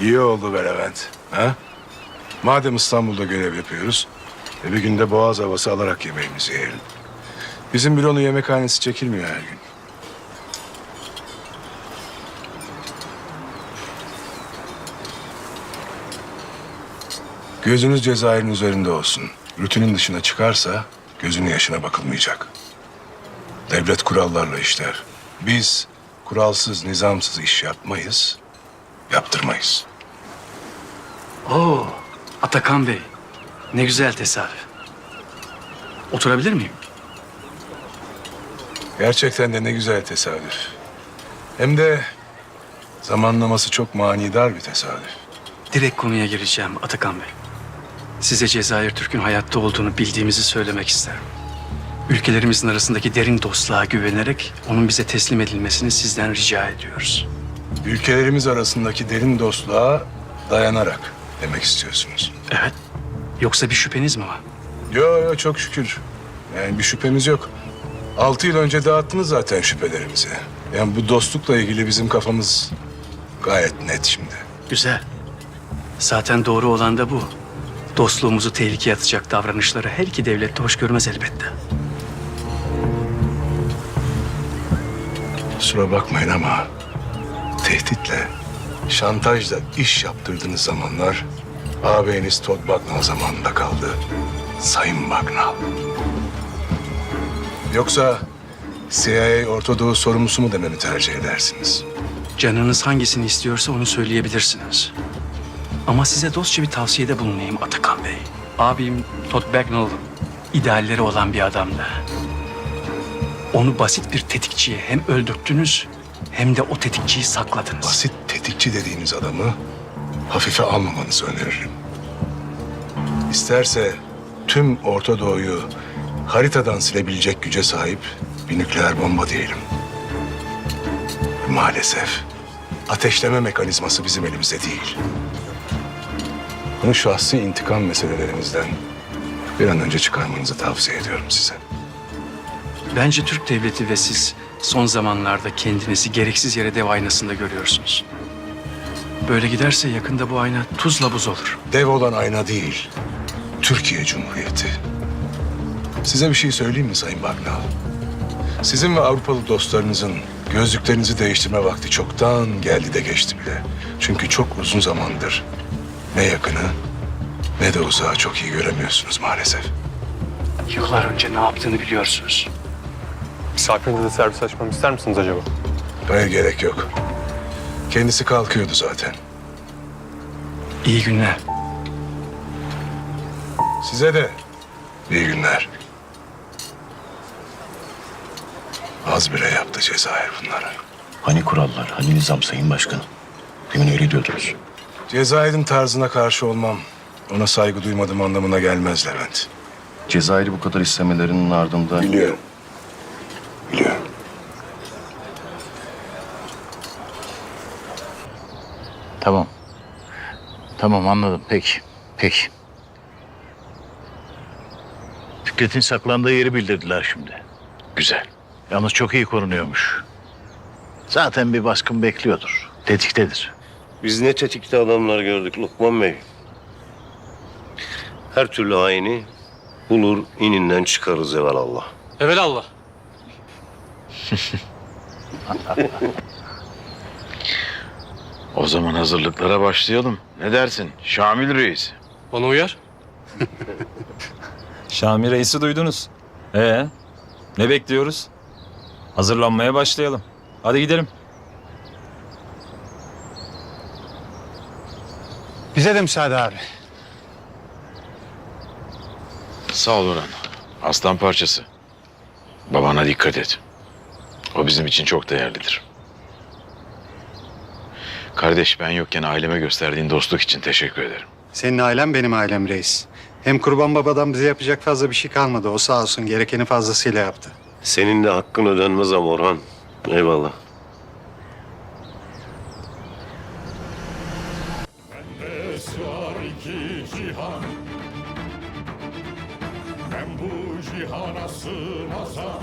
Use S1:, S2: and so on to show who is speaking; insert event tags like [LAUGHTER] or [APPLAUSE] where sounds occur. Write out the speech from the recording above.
S1: İyi oldu be Levent. Ha? Madem İstanbul'da görev yapıyoruz, e bir günde boğaz havası alarak yemeğimizi yiyelim. Bizim büronun yemekhanesi çekilmiyor her gün. Gözünüz Cezayir'in üzerinde olsun. Rutinin dışına çıkarsa gözünün yaşına bakılmayacak. Devlet kurallarla işler. Biz kuralsız, nizamsız iş yapmayız, yaptırmayız.
S2: Oo, Atakan Bey. Ne güzel tesadüf. Oturabilir miyim?
S1: Gerçekten de ne güzel tesadüf. Hem de zamanlaması çok manidar bir tesadüf.
S2: Direkt konuya gireceğim Atakan Bey. Size Cezayir Türk'ün hayatta olduğunu bildiğimizi söylemek isterim. Ülkelerimizin arasındaki derin dostluğa güvenerek onun bize teslim edilmesini sizden rica ediyoruz.
S1: Ülkelerimiz arasındaki derin dostluğa dayanarak demek istiyorsunuz.
S2: Evet. Yoksa bir şüpheniz mi var?
S1: Yo yo çok şükür. Yani bir şüphemiz yok. Altı yıl önce dağıttınız zaten şüphelerimizi. Yani bu dostlukla ilgili bizim kafamız gayet net şimdi.
S2: Güzel. Zaten doğru olan da bu. Dostluğumuzu tehlikeye atacak davranışları her iki devlet de hoş görmez elbette.
S1: Kusura bakmayın ama tehditle, şantajla iş yaptırdığınız zamanlar ağabeyiniz Todd Bagnall zamanında kaldı. Sayın Bagnall. Yoksa CIA Orta Doğu sorumlusu mu dememi tercih edersiniz?
S2: Canınız hangisini istiyorsa onu söyleyebilirsiniz. Ama size dostça bir tavsiyede bulunayım Atakan Bey. Abim Todd Bagnall idealleri olan bir adamdı. Onu basit bir tetikçiye hem öldürttünüz hem de o tetikçiyi sakladınız.
S1: Basit tetikçi dediğiniz adamı hafife almamanızı öneririm. İsterse tüm Orta Doğu'yu haritadan silebilecek güce sahip bir nükleer bomba diyelim. Maalesef ateşleme mekanizması bizim elimizde değil. Bunu şahsi intikam meselelerimizden bir an önce çıkarmanızı tavsiye ediyorum size.
S2: Bence Türk devleti ve siz son zamanlarda kendinizi gereksiz yere dev aynasında görüyorsunuz. Böyle giderse yakında bu ayna tuzla buz olur.
S1: Dev olan ayna değil, Türkiye Cumhuriyeti. Size bir şey söyleyeyim mi Sayın Bagnal? Sizin ve Avrupalı dostlarınızın gözlüklerinizi değiştirme vakti çoktan geldi de geçti bile. Çünkü çok uzun zamandır ne yakını ne de uzağı çok iyi göremiyorsunuz maalesef.
S2: Yıllar önce ne yaptığını biliyorsunuz.
S3: Misafirinize servis açmamı ister misiniz acaba?
S1: Hayır gerek yok. Kendisi kalkıyordu zaten.
S2: İyi günler.
S1: Size de iyi günler. Az bile yaptı Cezayir bunları.
S4: Hani kurallar, hani nizam sayın başkanım? Demin öyle diyordunuz.
S1: Cezayir'in tarzına karşı olmam ona saygı duymadım anlamına gelmez Levent.
S4: Cezayir'i bu kadar istemelerinin ardında...
S1: Biliyorum. Biliyorum.
S5: Tamam. Tamam anladım. Peki. Peki. Fikret'in saklandığı yeri bildirdiler şimdi. Güzel. Yalnız çok iyi korunuyormuş. Zaten bir baskın bekliyordur. Tetiktedir.
S6: Biz ne tetikte adamlar gördük Lokman Bey. Her türlü haini bulur ininden çıkarız evelallah.
S3: Evelallah. [LAUGHS]
S5: O zaman hazırlıklara başlayalım. Ne dersin Şamil Reis?
S3: Bana uyar. [LAUGHS]
S7: Şami Reis'i duydunuz. Ee, ne bekliyoruz? Hazırlanmaya başlayalım. Hadi gidelim.
S8: Bize de müsaade abi.
S5: Sağ ol Orhan. Aslan parçası. Babana dikkat et. O bizim için çok değerlidir. Kardeş ben yokken aileme gösterdiğin dostluk için teşekkür ederim.
S8: Senin ailen benim ailem reis. Hem kurban babadan bize yapacak fazla bir şey kalmadı. O sağ olsun gerekeni fazlasıyla yaptı.
S6: Senin de hakkın ödenmez ama Orhan. Eyvallah.
S9: Cihan Ben bu cihana sığmazam